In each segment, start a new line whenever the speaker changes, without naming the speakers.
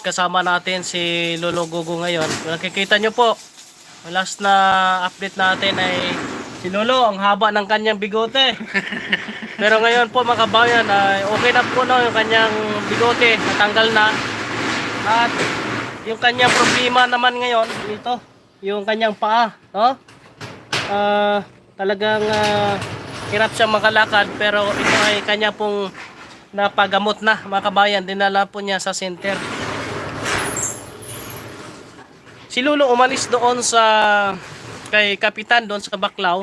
kasama natin si Lolo Gogo ngayon. Kung nakikita nyo po, last na update natin ay si Lolo, ang haba ng kanyang bigote. Pero ngayon po mga kabayan, ay okay na po no, yung kanyang bigote, natanggal na. At yung kanyang problema naman ngayon, ito, yung kanyang paa, no? Ah, talagang ah, hirap siyang makalakad pero ito ay kanya pong napagamot na mga kabayan dinala po niya sa center si Lolo umalis doon sa kay kapitan doon sa Baklaw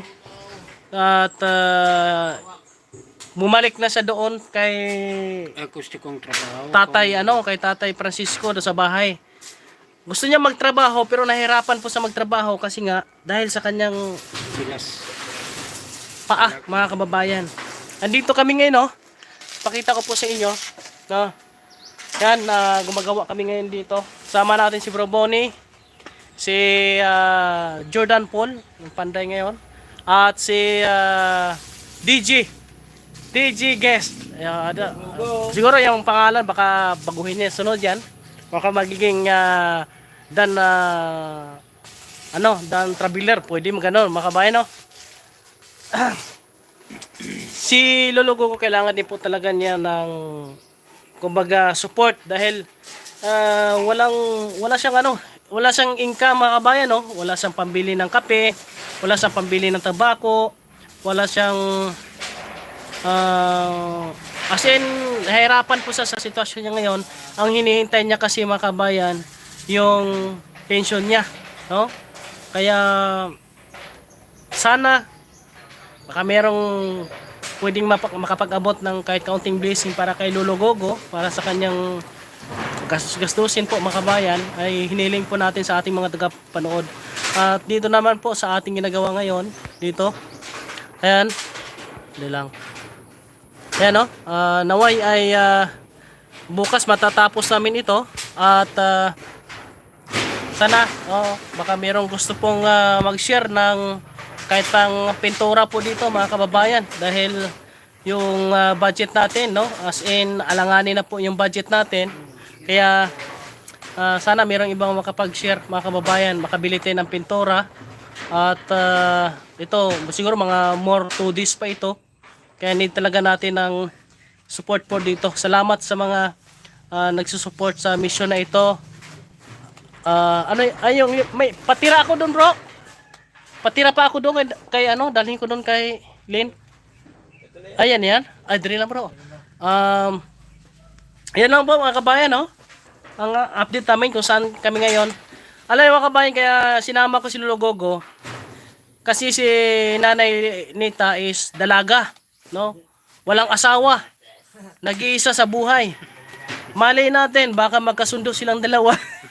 at ah, bumalik na siya doon kay
akustikong trabaho.
tatay ano kay tatay Francisco doon sa bahay gusto niya magtrabaho pero nahirapan po sa magtrabaho kasi nga dahil sa kanyang
Bilas.
paa, mga kababayan. Andito kami ngayon, no? Pakita ko po sa inyo, no? Yan, na gumagawa kami ngayon dito. Sama natin si Bro Bonnie, si ah, Jordan Paul, yung panday ngayon, at si ah, DJ. DJ Guest. Ayan, ada- siguro yung pangalan, baka baguhin niya. Sunod yan. Baka magiging ah, dan na ano, dan traveler. Pwede mo ganun, mga kabayan, no? si Lolo Gogo kailangan din po talaga niya ng kumbaga support dahil ah, walang wala siyang ano wala siyang income mga kabayan no? Wala siyang pambili ng kape wala siyang pambili ng tabako wala siyang ah, as in nahirapan po siya sa sitwasyon niya ngayon. Ang hinihintay niya kasi mga kabayan yung pension niya no? Kaya sana baka merong pwedeng makapag-abot ng kahit kaunting blessing para kay Lolo Gogo para sa kanyang gastos-gastusin po mga kabayan. Ay hiniling po natin sa ating mga tagapanood. At dito naman po sa ating ginagawa ngayon dito. Ayan. Hindi lang. Ayan no? Ah, naway ay ah, bukas matatapos namin ito. At ah, sana oh, baka merong gusto pong ah, mag-share ng kahit pang pintura po dito mga kababayan. Dahil yung ah, budget natin no? As in alanganin na po yung budget natin. Kaya ah, sana merong ibang makapag-share mga kababayan makabili tayo ng pintura. At ah, ito siguro mga more 2 days pa ito. Kaya need talaga natin ng support po dito. Salamat sa mga ah, nagsusupport sa mission na ito. Ah, ano y- ay yung yung- may patira ako doon, bro. Patira pa ako doon kay, kay ano, dalhin ko doon kay Lynn. Ayan yan. Ay, dali lang, bro. Um, ayan lang po mga kabayan, no? Ang uh, update namin kung saan kami ngayon. Alam niyo mga kabayan, kaya sinama ko si Lolo Gogo. Kasi si Nanay Nita is dalaga, no? Walang asawa. Nag-iisa sa buhay. Malay natin, baka magkasundo silang dalawa.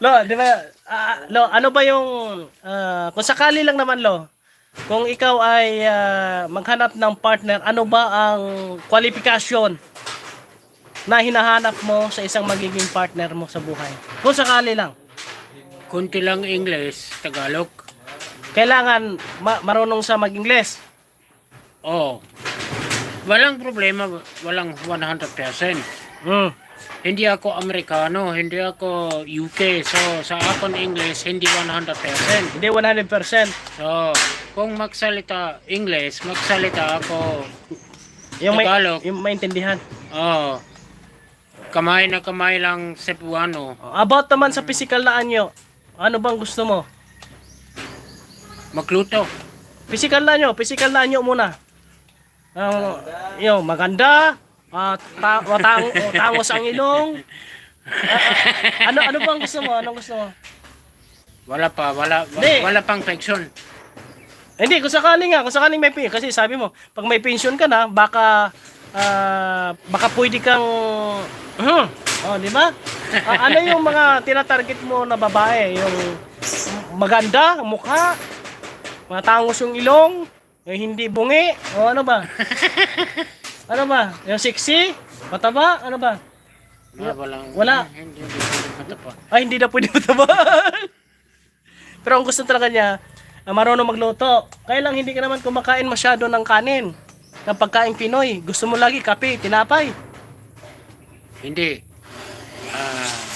Lo, di ba? ah, lo, ano ba yung ah, kung sakali lang naman lo, kung ikaw ay ah, maghanap ng partner, ano ba ang kwalifikasyon na hinahanap mo sa isang magiging partner mo sa buhay? Kung sakali lang,
Kunti lang English, Tagalog.
kailangan ma- marunong sa mag-Ingles.
Oh. Walang problema, walang 100%.
Mm.
Hindi ako Amerikano, hindi ako UK. So, sa akong English, hindi 100%.
Hindi 100%.
So, kung magsalita English, magsalita ako,
Yung may,
Tagalog.
yung maintindihan.
oh, kamay na kamay lang Cebuano.
About naman sa physical na anyo, ano bang gusto mo?
Magluto.
Physical na nyo, physical na nyo muna. Ang yung maganda, at ta watang tangos ang ilong. Ah, ah, ano ano bang gusto mo? Anong gusto mo?
Wala pa, wala, wa-
Hindi.
wala pang pension.
Hindi, kung sakaling nga, kung sakaling may pension, kasi sabi mo, pag may pension ka na, baka ah, baka pwede kang Mhm. Oh, di ba? Ah, ano yung mga tinatarget mo na babae? Yung maganda, ang mukha, matangos yung ilong, yung hindi bungi, o ano ba? Ano ba? Yung sexy? Mataba? Ano ba?
Wala, walang,
Wala.
Hindi, hindi, hindi, pa.
Ay, hindi na pwede mataba. Pero ang gusto talaga niya, marunong magluto. Kaya lang hindi ka naman kumakain masyado ng kanin. ng pagkain Pinoy. Gusto mo lagi kape, tinapay.
Hindi. Ah.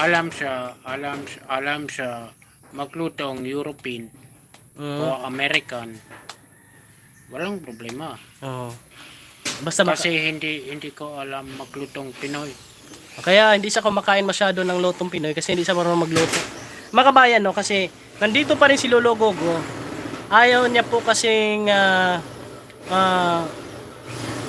alam siya, alam alam siya maglutong European
Mm.
o American. Walang problema.
Oo. Basta maka-
Kasi hindi hindi ko alam maglutong Pinoy.
Kaya hindi siya kumakain masyado ng lutong Pinoy kasi hindi siya marunong magluto. Makabayan no kasi nandito pa rin si Lolo Gogo. Ayaw niya po kasing ah, ah,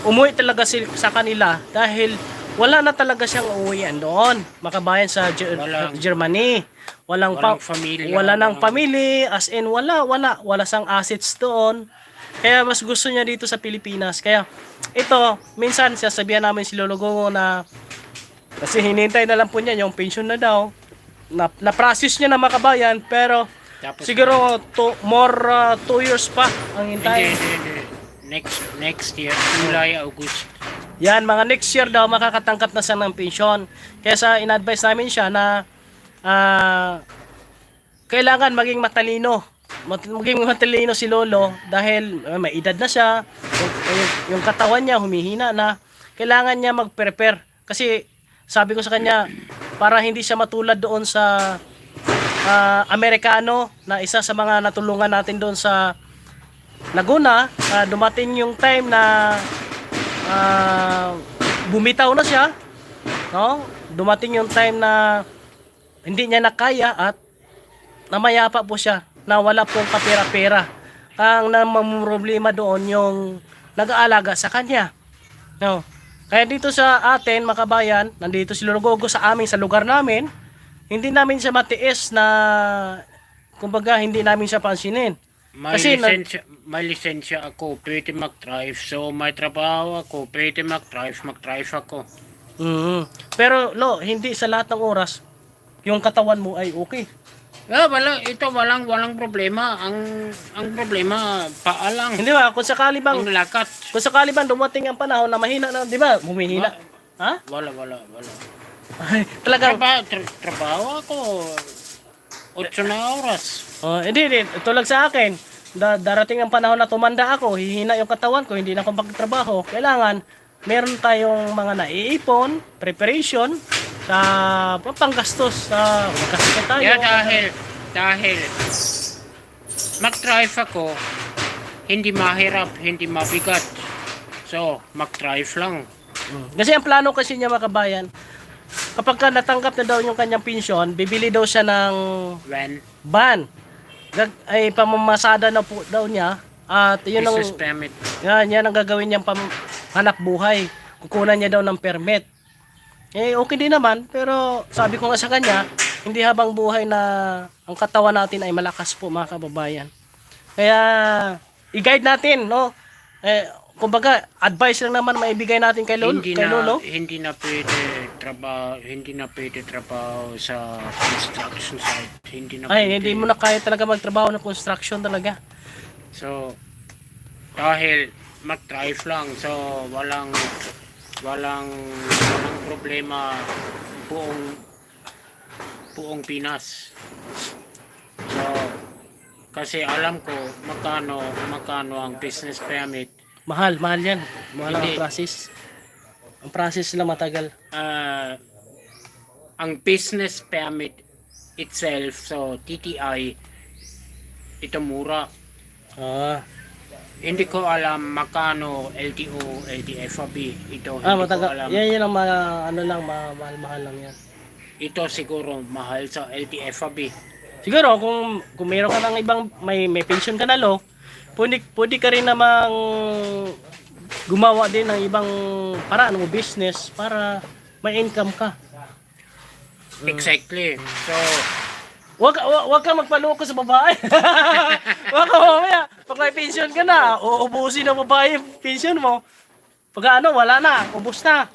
umuwi talaga si, sa kanila dahil wala na talaga siyang uuwian doon. Makabayan sa Ger-
Walang-
Germany. Walang,
Walang
pa-
pamilya,
Wala nang family as in wala wala wala sang assets doon. Kaya mas gusto niya dito sa Pilipinas. Kaya ito, minsan sasabihan namin si Lolo Gogo na kasi hinintay na lang po niya yung pension na daw. Na, na-process niya na makabayan pero
Tapos
siguro to, more uh, two years pa ang
hindi,
hintay.
hindi, hindi. Next next year, July, August.
Yan, mga next year daw makakatangkap na siya ng pensyon. Kaya sa in-advise namin siya na ah, kailangan maging matalino. Mat- Maging matalino si Lolo dahil ah, may edad na siya. Yung, yung, katawan niya humihina na. Kailangan niya mag-prepare. Kasi sabi ko sa kanya, para hindi siya matulad doon sa ah, Amerikano na isa sa mga natulungan natin doon sa Laguna, ah, dumating yung time na ah, bumitaw na siya. No? Dumating yung time na hindi niya nakaya at namayapa po siya na wala pong kapera-pera. Ang namamroblema doon yung nag-aalaga sa kanya. No? Kaya dito sa atin, makabayan, nandito si Lorogogo sa amin, sa lugar namin, hindi namin siya matiis na, kumbaga, hindi namin siya pansinin.
May
Kasi na-
lisensya, may lisensya ako, pwede mag-drive. So, may trabaho ako, pwede mag-drive, mag-drive ako.
Mhm. Pero, lo, hindi sa lahat ng oras, yung katawan mo ay okay.
Ah, wala, ito walang walang problema. Ang ang problema paa lang.
Hindi ba? Kung sakali bang,
Ang lakat.
kung sakali bang dumating ang panahon na mahina na, di ba? Humihina. Ha?
Wala, wala, wala.
Ay, talagang,
Traba, tra- trabaho ako. 8 na oras.
Oh, hindi, hindi. Tulad sa akin, da, darating ang panahon na tumanda ako, hihina yung katawan ko, hindi na ako magtrabaho. Kailangan, meron tayong mga naiipon, preparation, sa panggastos, sa magkasakit tayo.
Yeah, dahil, dahil, mag-drive ako, hindi mahirap, hindi mabigat. So, mag-drive lang.
Mm. Kasi ang plano kasi niya makabayan, kapag ka natanggap na daw yung kanyang pensyon, bibili daw siya ng
When
van. Gag ay pamamasada na po daw niya at yun ang
business permit.
yan, yan ang gagawin niyang pam hanap buhay. Kukunan niya daw ng permit. Eh okay din naman pero sabi ko nga sa kanya, hindi habang buhay na ang katawan natin ay malakas po mga kababayan. Kaya i-guide natin, no? Eh kumbaga advice lang naman maibigay natin kay Lolo,
hindi
kay
na
Lolo.
hindi na pwede trabaho hindi na pwede trabaho sa construction site hindi na
Ay,
pwede.
hindi mo na kaya talaga magtrabaho ng construction talaga.
so dahil mag-drive lang so walang walang walang problema buong buong Pinas so kasi alam ko magkano magkano ang business permit
Mahal, mahal yan. Mahal ang
Hindi.
process. Ang process lang matagal.
uh, ang business permit itself, so TTI, ito mura.
Ah,
Hindi ko alam makano LTO, LTFAB. Ito,
ah
hindi ko
matagal. Yan yan ang mga, ano lang, ma- mahal-mahal lang yan.
Ito siguro mahal sa LTFAB.
Siguro kung kung mayroon ka ng ibang may may pension ka na lo, pwede pwede ka rin namang gumawa din ng ibang paraan mo business para may income ka.
Exactly. So,
Wag wag, wag ka magpaloko sa babae. wag ka mamaya. Pag may pension ka na, uubusin ng babae yung pension mo. Pag ano, wala na. Ubus na.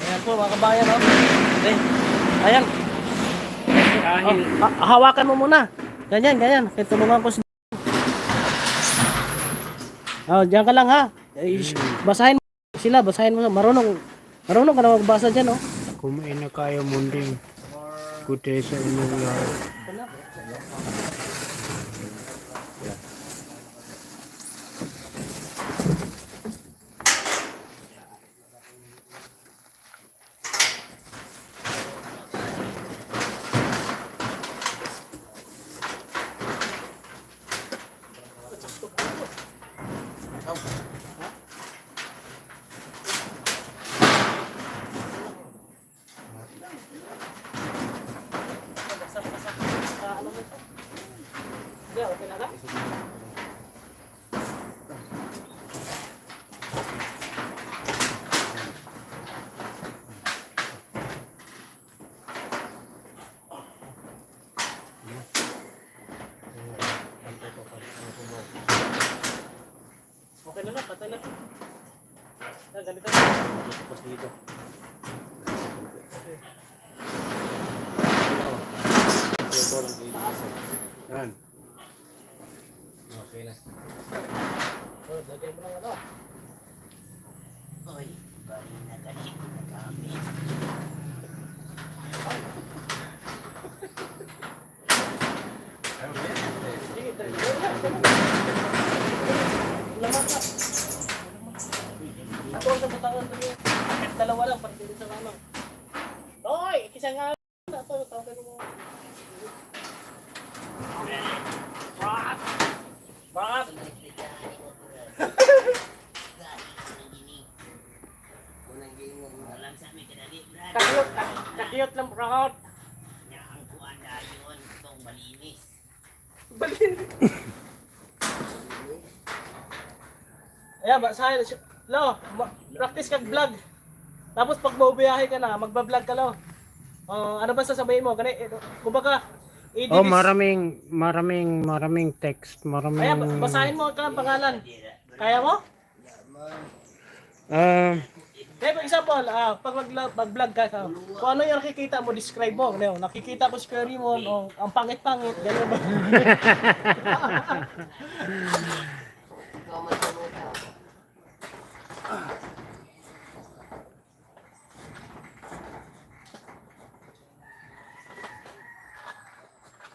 Ayan po, mga kabayan. Oh. Eh, ayan.
dahil
Oh, ha- hawakan mo muna. Ganyan, ganyan. Kaya tulungan ko si... Oh, diyan ka lang ha. Basahin mo sila, basahin mo. Marunong, marunong ka na magbasa dyan, oh.
kumain na kayo munding. Day sa inyong lahat.
Yeah, okay na ka? Okay na. Ah, ganito.
Dito. Ito lang. Okay na.
Oh, lagyan mo lang ano.
Oy, bali na ganito na kami.
Sige, dali. Laman ka. Ako sa batangan ko yun. Dalawa lang, pati din sa lamang. Hoy, kisa nga. Ito, tawagin mo. Bakit? Bakit?
Unang gingon mo lang sa amin kadali, Brad.
Kakiyot, kakiyot lang, bakit?
Nya ang kuan na yun, itong malinis.
Ayan, basahin. Lo, ma- practice kag vlog. Tapos pag maubiyahe ka na, magba-vlog ka lo. Oh, ano ba sasabihin mo? Gani, eh, kumbaga, i-dis-
Oh, maraming, maraming, maraming text,
Ayan,
maraming...
ba- basahin mo ka ang pangalan. Kaya mo?
Ah,
Kaya for example, ah, pag mag- mag-vlog ka, ka, kung ano yung nakikita mo, describe mo. Ano, nakikita ko si Kuya Rimon, oh, ang pangit-pangit, gano'n ba?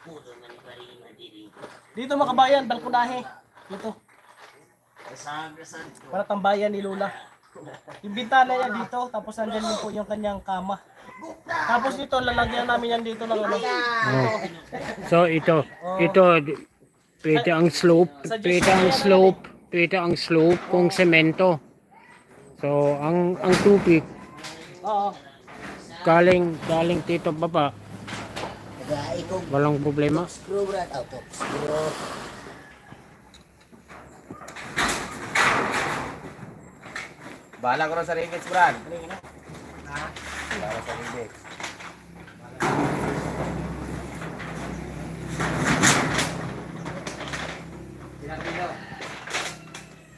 Pudo ni diri.
Dito makabayan, balkonahe. Dito,
santo.
para tambayan ni Lula. Yung bintana niya dito, tapos nandyan din po yung kanyang kama. Tapos dito, lalagyan namin yan dito ng ano.
so ito, ito, pwede ang slope, pwede ang slope, pwede ang slope kung semento. So, ang ang tubig
Oo.
galing galing dito baba, walang problema.
screw brad out of screw.
Bahala ko rin sa rivets, Brad. Bahala sa rivets.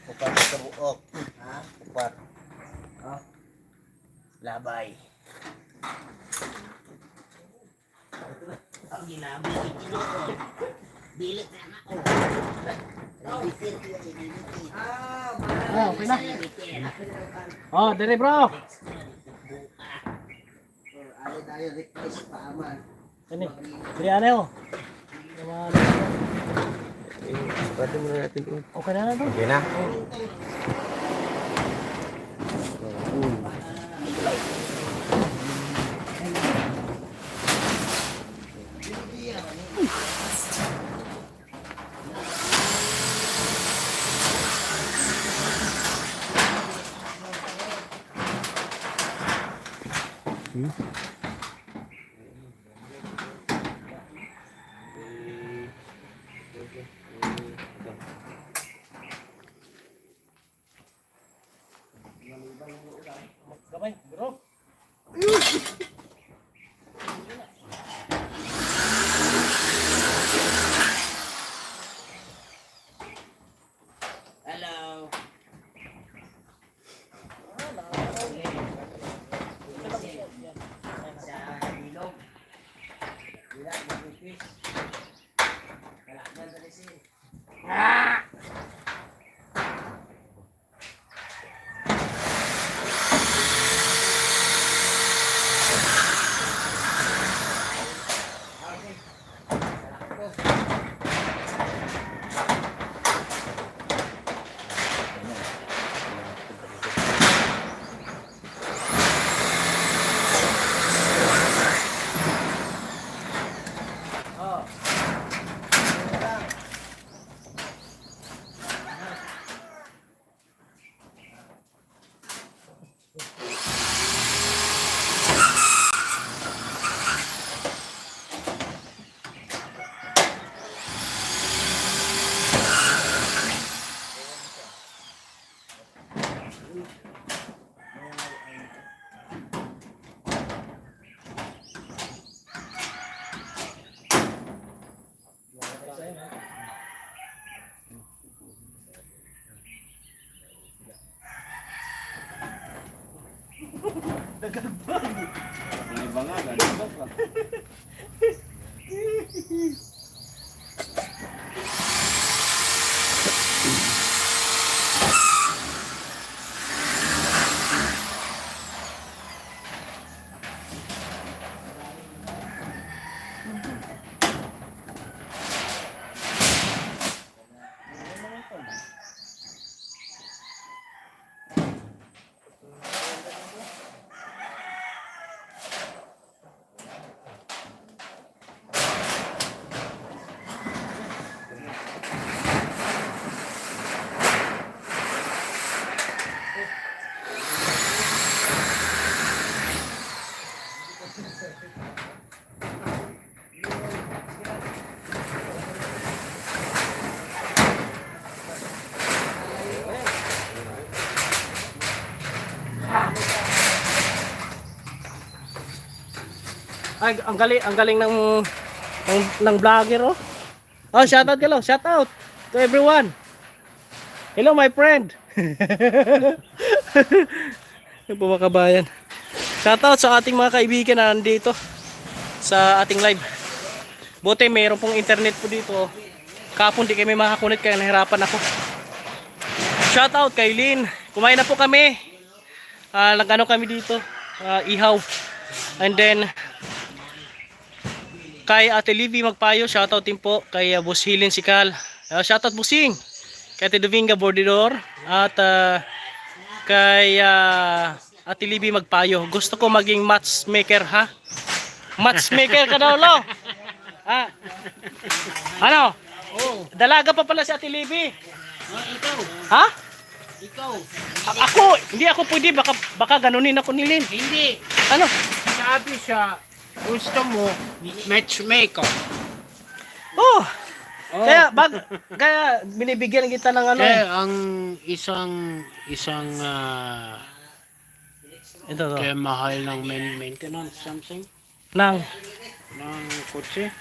Upat sa buok. Ha?
Upat.
Labay. Ang ginabi ni Tinoon. Bilit na na ako. Rebitir ko yung rebitir.
Ah, okay na. Oh, dire bro.
Ano tayo request pa aman.
Ini, dire ano?
Pwede mo na natin.
Okay na na to.
Okay na.
aqui.
Ay, ang galing, ang galing ng ng, ng vlogger oh. Oh, shout out hello, shout out to everyone. Hello my friend. Po mga kabayan. Shout out sa ating mga kaibigan na nandito sa ating live. Buti mayroon pong internet po dito. oh. Kapon di kami makakunit kaya nahirapan ako. Shout out kay Lynn. Kumain na po kami. Ah, nag-ano kami dito. Ah, ihaw. And then kay Ate Livy Magpayo, shoutout din po kay uh, Boss Hilin Sikal. Uh, shoutout Busing. Kay Ate Dominga Bordidor at uh, kay uh, Ate Livy Magpayo. Gusto ko maging matchmaker ha. Matchmaker ka daw lo. Ha? Ano?
Oh,
Dalaga pa pala si Ate Livy.
oh, ikaw.
Ha?
Ikaw.
A- ako, hindi ako pwede baka baka ganunin ako ni Lin.
Hindi.
Ano?
Sabi siya, gusto mo matchmaker.
Oh.
Oh.
Kaya bag kaya binibigyan kita ng ano.
Kaya ang isang isang ah,
Ito to.
kaya mahal ng main- maintenance something
Nang.
ng kotse.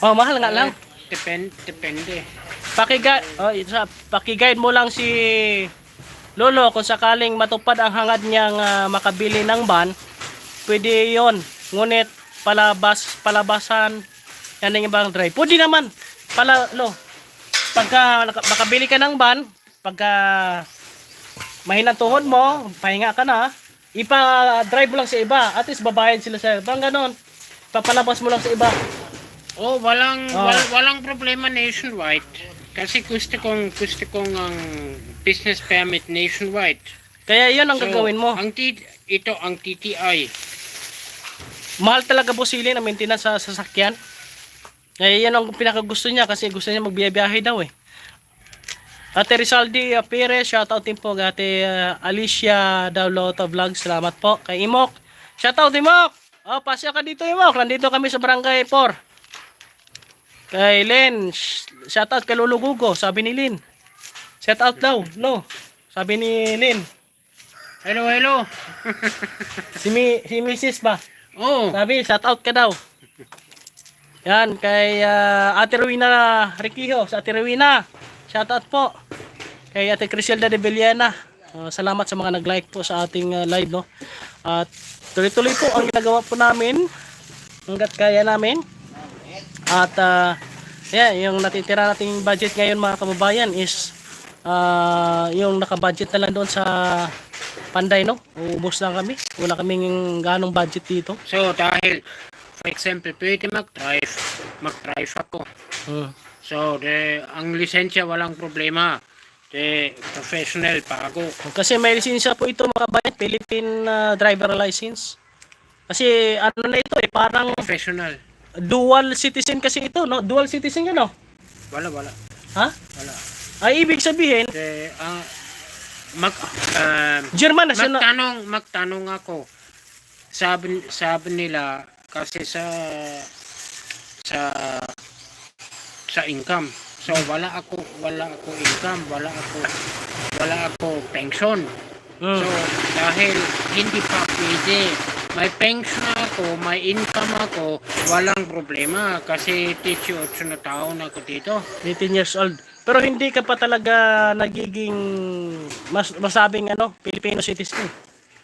Oh, mahal nga lang.
Depend, depende.
Pakiguide, oh, isa, pakiguide mo lang si Lolo kung sakaling matupad ang hangad niyang ah, makabili ng van, pwede 'yon. Ngunit palabas, palabasan yan ang ibang drive. Pwede naman. Pala, lo. Pagka makabili ka ng van, pagka mahinang tuhod mo, pahinga ka na, ipa-drive mo lang sa iba. At least babayad sila sa Parang ganon. Papalabas mo lang sa iba.
Oh, walang
Oh.
wal- walang problema nationwide. Kasi gusto kong gusto kong ang business permit nationwide.
Kaya 'yon ang gagawin mo.
Ang ito ang TTI.
Mahal talaga busilin ang maintenance sa sasakyan. Eh, yan ang pinakagusto niya kasi gusto niya magbiyahe daw eh. Ate Rizaldi uh, Perez, shoutout din po Ate uh, Alicia Daulota Vlog. Salamat po kay Imok. Shoutout Imok! Oh, pasya ka dito Imok. Nandito kami sa Barangay 4. Kay Len, sh- shoutout kay Lolo Gugo, sabi ni Lin. Shoutout daw, no. Sabi ni Lin.
Hello, hello.
Si, Mi, si Mrs. ba?
Oh,
Sabi, shout out ka daw. Yan, kay ah, Ate Rowena Riquijo, sa Ate Rowena. Shout out po. Kay Ate Criselda de Villena. Ah, salamat sa mga nag-like po sa ating ah, live, no. At tuloy-tuloy po ang ginagawa po namin hanggat kaya namin. At uh, yeah, yung natitira nating budget ngayon mga kababayan is ah, yung naka-budget na lang doon sa Panday, no? Ubus lang kami. Wala kaming ganong budget dito.
so dahil for example, pwede mag-drive. Mag-drive ako.
Hmm.
So, de, ang lisensya walang problema. De, professional pa ako.
Kasi may lisensya po ito mga Philippine ah, driver license. Kasi ano na ito eh, parang
Professional.
dual citizen kasi ito, no? Dual citizen yun, no?
Wala, wala.
Ha?
Wala.
Ay, ibig sabihin,
De, ang mag, um,
German national.
magtanong, magtanong ako. Sabi, sabi nila, kasi sa, sa, sa income. So, wala ako, wala ako income, wala ako, wala ako pension.
Mm.
So, dahil hindi pa pwede. May pension ako, may income ako, walang problema kasi 18 na taon ako dito.
18 years old. Pero hindi ka pa talaga nagiging mas masabing ano, Filipino citizen.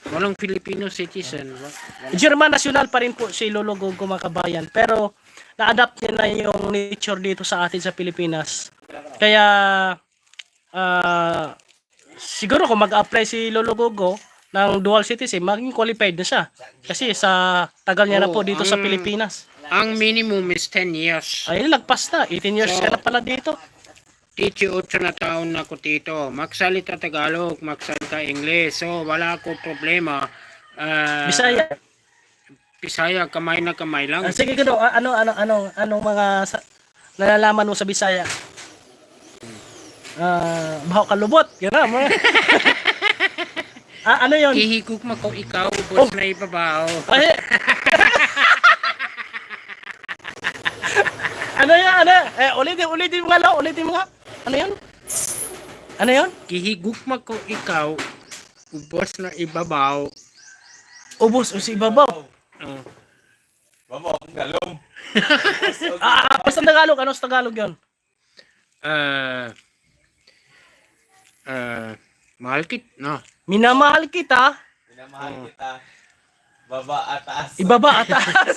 Walang Filipino citizen.
German national pa rin po si Lolo Gogo mga kabayan. Pero na-adapt niya na yung nature dito sa atin sa Pilipinas. Kaya ah, siguro kung mag-apply si Lolo Gogo ng dual citizen, maging qualified na siya. Kasi sa tagal niya na po dito sa
ang-
Pilipinas.
Ang minimum is 10 years.
Ay, lagpas na. 18 years
So,
ka na pala dito.
18 na taon na ako dito. Magsalita Tagalog, magsalita English. So, wala ako problema. Ah,
Bisaya.
Bisaya, kamay na kamay lang.
Ah, sige, ano, ano, ano, ano, anong mga sa, nalalaman mo sa Bisaya? Ah, baho kalubot. Gano'n mo. ah, ano yon?
Ihigog mo ko ikaw, ubos na ibabaw.
Ano yan? Ano? Eh, ulitin, ulitin mo nga. Ulitin mo nga. Ano yan? Ano yan?
Gihigug mo ko ikaw, ubos na ibabaw.
Ubus o si Babaw.
Oh.
Babo, ang galong.
Ah, ah, basta Tagalog. Ano sa Tagalog yun?
Ah, ah, mahal kit, no?
Minamahal kita,
Minamahal kita. Baba ataas.
ibaba at taas.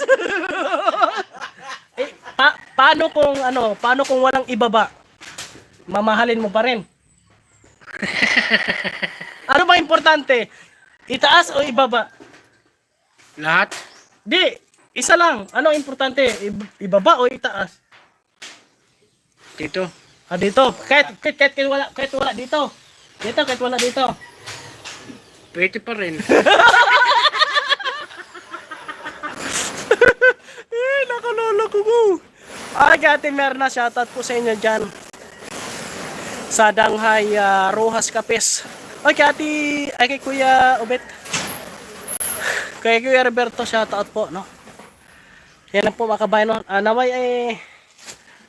eh, pa- paano kung ano, paano kung walang ibaba? Mamahalin mo pa rin. ano ba importante? Itaas o ibaba?
Lahat?
Di, isa lang. Ano importante? Ibaba o itaas?
Dito.
Ah, dito. Kahit, kahit, kahit, kahit wala, kahit wala dito. Dito, kahit wala dito.
Pwede pa rin.
Eh, nakalala ko mo. Ay, Ate Merna, shoutout po sa inyo dyan. Sa Danghay ah, Rojas Capes. Ay, kay Ate, ay kay Kuya Ubet. Kay Kuya Roberto, shoutout po, no? Yan lang po mga kabayan, no? Ah, naway eh,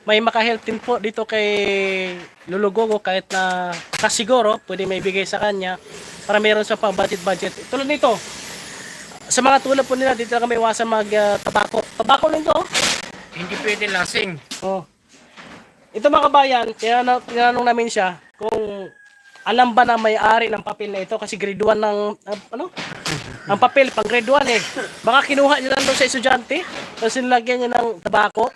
may makahelp din po dito kay Lulugogo kahit na kasiguro pwede may bigay sa kanya para meron sa pang budget budget. Tulad nito, sa mga tulad po nila, dito lang kami iwasan mag ah, tabako. Tabako lang to. oh.
Hindi pwede lasing.
Oh. Ito mga kabayan, tinanong, tinanong namin siya kung alam ba na may-ari ng papel na ito kasi grade 1 ng ah, ano? Ang papel pang grade 1 eh. Baka kinuha niya lang doon sa estudyante tapos nilagyan niya ng tabako.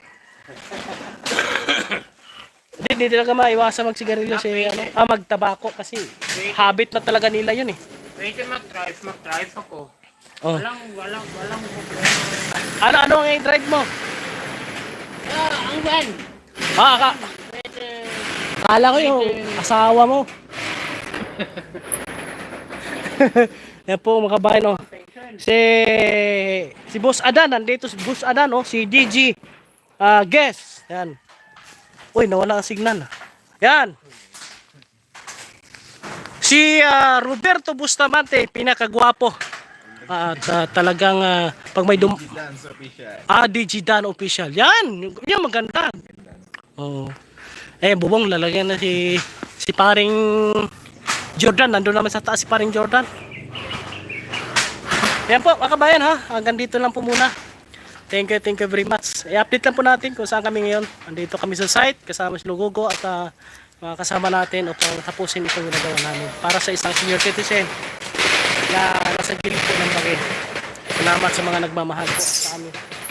Hindi, hindi talaga maiwasan magsigarilyo si ano, ah, magtabako kasi habit na talaga nila yun eh.
Pwede mag-drive, mag-drive ako.
Oh.
Walang, walang, walang problema.
Ano, ano ang i-drive mo?
Ah, ang van.
Ah, ka. Kala ko yung asawa mo. Yan po mga kabayan, no. Si si Boss Adan nandito si Boss Adan, no, si DG ah guest. Yan. Uy, nawala ang signal. Yan. Si ah, Roberto Bustamante, pinakagwapo. At ah, talagang ah, pag may dum. Ah, Digidan official. Yan, yan maganda. Oo. Eh, bubong lalagyan na si si paring Jordan. Nandun naman sa taas si paring Jordan. Yan po, mga kabayan ha. Hanggang dito lang po muna. Thank you, thank you very much. I-update lang po natin kung saan kami ngayon. Andito kami sa site, kasama si Lugogo at ah, mga kasama natin upang tapusin itong ginagawa namin para sa isang senior citizen na nasa gilid po ng bagay. Salamat sa mga nagmamahal po sa amin.